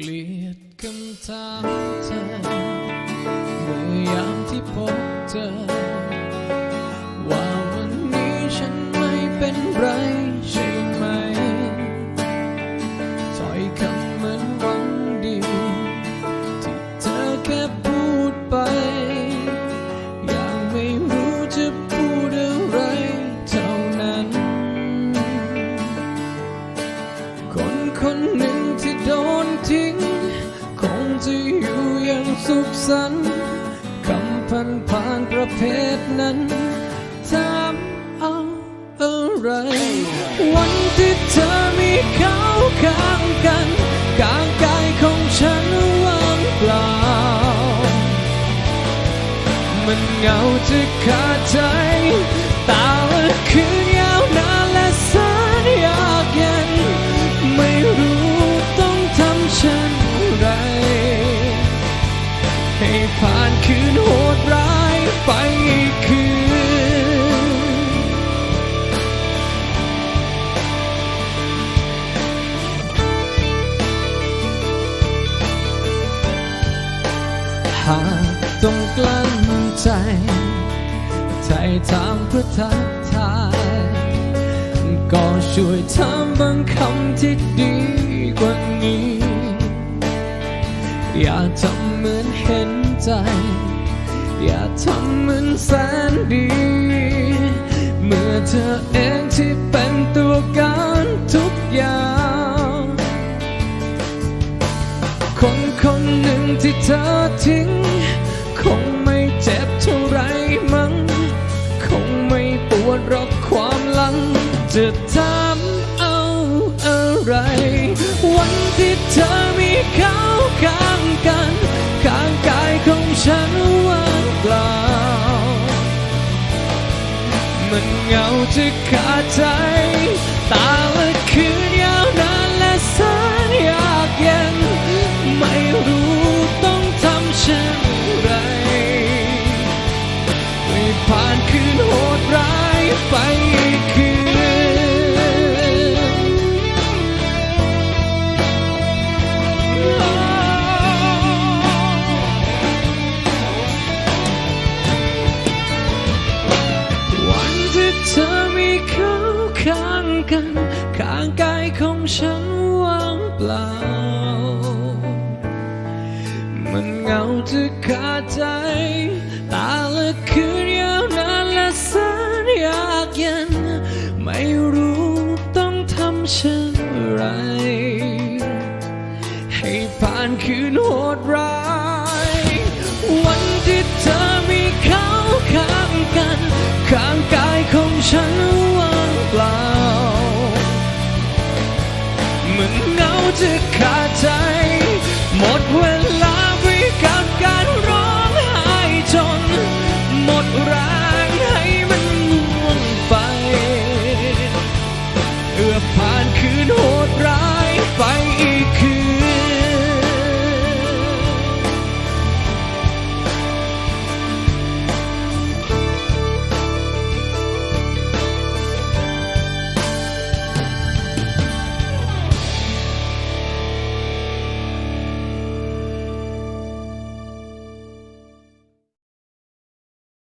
เกลียดคำถามเธอเมื่อยามที่พบเจอว่าวันนี้ฉันไม่เป็นไรใช่ไหมถ้อยคำเหมือนหวังดี ที่เธอแค่พูดไป สุขสันต์คำพันผ่านประเภทนั้นถามเอาอะไร วันที่เธอมีเขาข้างกันกลางกายของฉันว่างเปล่า มันเหงาจะขาดใจ ให้ผ่านคืนโหดร้ายไปอีกคืน หากต้องกลั้นใจ ใจถามเพื่อทักทายก็ช่วยทำบางคำที่ดีกว่านี้ อย่าทำเหมือนเห็นใจ อย่าทำเหมือนแสนดี เมื่อเธอเองที่เป็นตัวการทุกอย่าง คนคนหนึ่งที่เธอทิ้ง คงไม่เจ็บเท่าไรมั้ง คงไม่ปวดรอกความหลัง จะทำเอาอะไร วันที่เธอมีเขาข้า จะขาดใจ ตาละคืนยาวน ฉันว่างเปล่า มันเหงาจะขาดใจตาละคืนยาวนานและแสนยากเย็น ไม่รู้ต้องทำเช่นไร ให้ผ่านคืนโหดร้าย วันที่เธอมีเขาข้างกัน ขาดใจ หมดเวลา